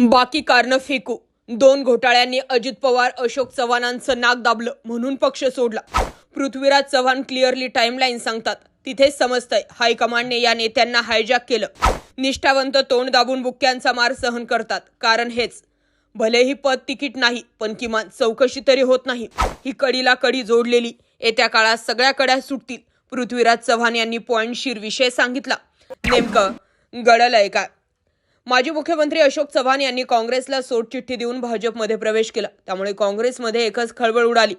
बाकी कारणं फेकू. दोन घोटाळ्यांनी अजित पवार अशोक चव्हाणांचं नाक दाबलं म्हणून पक्ष सोडला. पृथ्वीराज चव्हाण क्लिअरली टाईमलाईन सांगतात तिथेच समजतंय हायकमांडने या नेत्यांना हायजॅक केलं. निष्ठावंत तोंड दाबून बुक्क्यांचा मार सहन करतात. कारण हेच भलेही पद तिकीट नाही पण किमान चौकशी तरी होत नाही. ही कडीला कडी जोडलेली येत्या काळात सगळ्या कड्या सुटतील. पृथ्वीराज चव्हाण यांनी पॉईंटशीर विषय सांगितला. नेमकं गडलंय काय? माजी मुख्यमंत्री अशोक चव्हाण यांनी काँग्रेसला सोडचिठ्ठी देऊन भाजपमध्ये प्रवेश केला. त्यामुळे काँग्रेसमध्ये एकच खळबळ उडाली.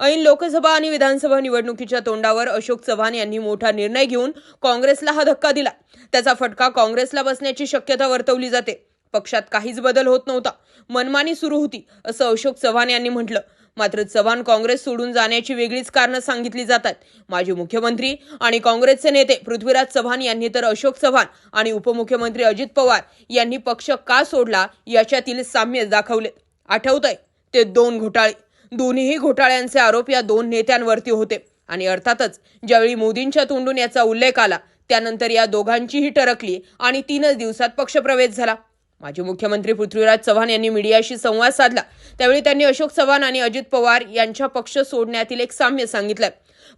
ऐन लोकसभा आणि विधानसभा निवडणुकीच्या तोंडावर अशोक चव्हाण यांनी मोठा निर्णय घेऊन काँग्रेसला हा धक्का दिला. त्याचा फटका काँग्रेसला बसण्याची शक्यता वर्तवली जाते. पक्षात काहीच बदल होत नव्हता. मनमानी सुरू होती असं अशोक चव्हाण यांनी म्हटलं. मात्र चव्हाण काँग्रेस सोडून जाण्याची वेगळीच कारणं सांगितली जातात. माजी मुख्यमंत्री आणि काँग्रेसचे नेते पृथ्वीराज चव्हाण यांनी तर अशोक चव्हाण आणि उपमुख्यमंत्री अजित पवार यांनी पक्ष का सोडला याच्यातील साम्य दाखवले. आठवतंय ते दोन घोटाळे. दोन्हीही घोटाळ्यांचे आरोप या दोन नेत्यांवरती होते. आणि अर्थातच ज्यावेळी मोदींच्या तोंडून याचा उल्लेख आला त्यानंतर या दोघांचीही टरकली आणि तीनच दिवसात पक्षप्रवेश झाला. माजी मुख्यमंत्री पृथ्वीराज चव्हाण यांनी मीडियाशी संवाद साधला. त्यावेळी त्यांनी अशोक चव्हाण आणि अजित पवार यांच्या पक्ष सोडण्यातील एक साम्य सांगितलं.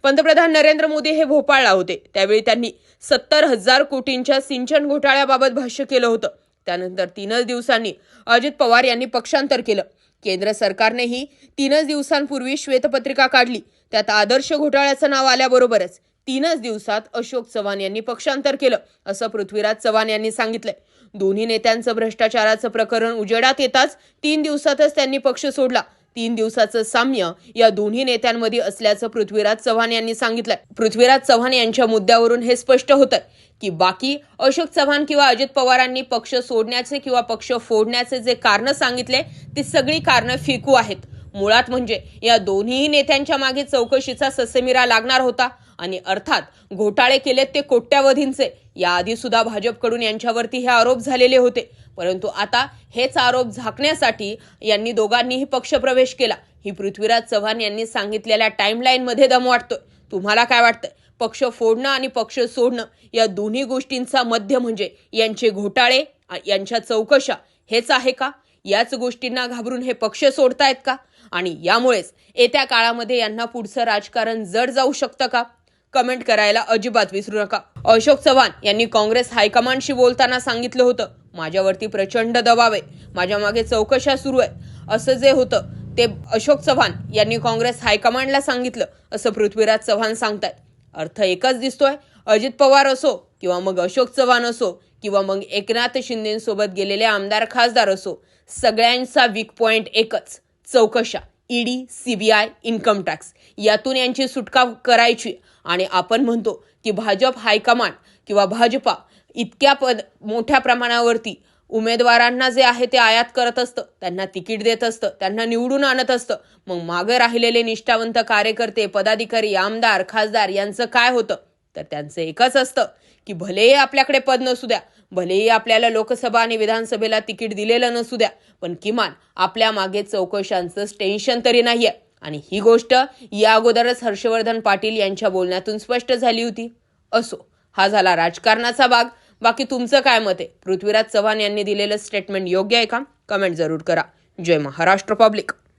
पंतप्रधान नरेंद्र मोदी हे भोपाळला होते. त्यावेळी त्यांनी सत्तर हजार कोटींच्या सिंचन घोटाळ्याबाबत भाष्य केलं होतं. त्यानंतर तीनच दिवसांनी अजित पवार यांनी पक्षांतर केलं. केंद्र सरकारनेही तीनच दिवसांपूर्वी श्वेतपत्रिका काढली. त्यात आदर्श घोटाळ्याचं नाव आल्याबरोबरच तीनच दिवसात अशोक चव्हाण यांनी पक्षांतर केलं असं पृथ्वीराज चव्हाण यांनी सांगितलंय. दोन्ही नेत्यांचं भ्रष्टाचाराचं प्रकरण उजेडात येताच तीन दिवसातच त्यांनी पक्ष सोडला. तीन दिवसाचं साम्य या दोन्ही नेत्यांमध्ये असल्याचं पृथ्वीराज चव्हाण यांनी सांगितलंय. पृथ्वीराज चव्हाण यांच्या मुद्द्यावरून हे स्पष्ट होतंय की बाकी अशोक चव्हाण किंवा अजित पवारांनी पक्ष सोडण्याचे किंवा पक्ष फोडण्याचे जे कारण सांगितले ती सगळी कारणं फिकू आहेत. मुळात म्हणजे या दोन्ही नेत्यांच्या मागे चौकशीचा ससेमिरा लागणार होता. आणि अर्थात घोटाळे केलेत ते कोट्यावधींचे. याआधी सुद्धा भाजपकडून यांच्यावरती हे आरोप झालेले होते. परंतु आता हेच आरोप झाकण्यासाठी यांनी दोघांनीही पक्षप्रवेश केला. ही पृथ्वीराज चव्हाण यांनी सांगितलेल्या टाईमलाईनमध्ये दम वाटतोय तुम्हाला काय वाटतंय? पक्ष फोडणं आणि पक्ष सोडणं या दोन्ही गोष्टींचा मध्य म्हणजे यांचे घोटाळे यांच्या चौकशा हेच आहे का? याच गोष्टींना घाबरून हे पक्ष सोडतायत का? आणि यामुळेच येत्या काळामध्ये यांना पुढचं राजकारण जड जाऊ शकतं का? कमेंट करायला अजिबात विसरू नका. अशोक चव्हाण यांनी काँग्रेस हायकमांडशी बोलताना सांगितलं होतं माझ्यावरती प्रचंड दबाव आहे. माझ्या मागे चौकशा सुरू आहे असं जे होतं ते अशोक चव्हाण यांनी काँग्रेस हायकमांडला सांगितलं असं पृथ्वीराज चव्हाण सांगतायत. अर्थ एकच दिसतोय. अजित पवार असो किंवा मग अशोक चव्हाण असो किंवा मग एकनाथ शिंदेसोबत गेलेले आमदार खासदार असो सगळ्यांचा वीक पॉइंट एकच चौकशा. ईडी सीबीआय इन्कम टॅक्स यातून यांची सुटका करायची. आणि आपण म्हणतो की भाजप हायकमांड किंवा भाजपा इतक्या पद मोठ्या प्रमाणावरती उमेदवारांना जे आहे ते आयात करत असतं त्यांना तिकीट देत असतं त्यांना निवडून आणत असतं. मग मागं राहिलेले निष्ठावंत कार्यकर्ते पदाधिकारी आमदार खासदार यांचं काय होतं? तर त्यांचं एकच असतं की भलेही आपल्याकडे पद नसू द्या भलेही आपल्याला लोकसभा आणि विधानसभेला तिकीट दिलेलं नसू द्या पण किमान आपल्या मागे चौकशांचं टेन्शन तरी नाहीये. आणि ही गोष्ट या अगोदरच हर्षवर्धन पाटील यांच्या बोलण्यातून स्पष्ट झाली होती. असो हा झाला राजकारणाचा भाग. बाकी तुमचं काय मत आहे? पृथ्वीराज चव्हाण यांनी दिलेलं स्टेटमेंट योग्य आहे का? कमेंट जरूर करा. जय महाराष्ट्र पब्लिक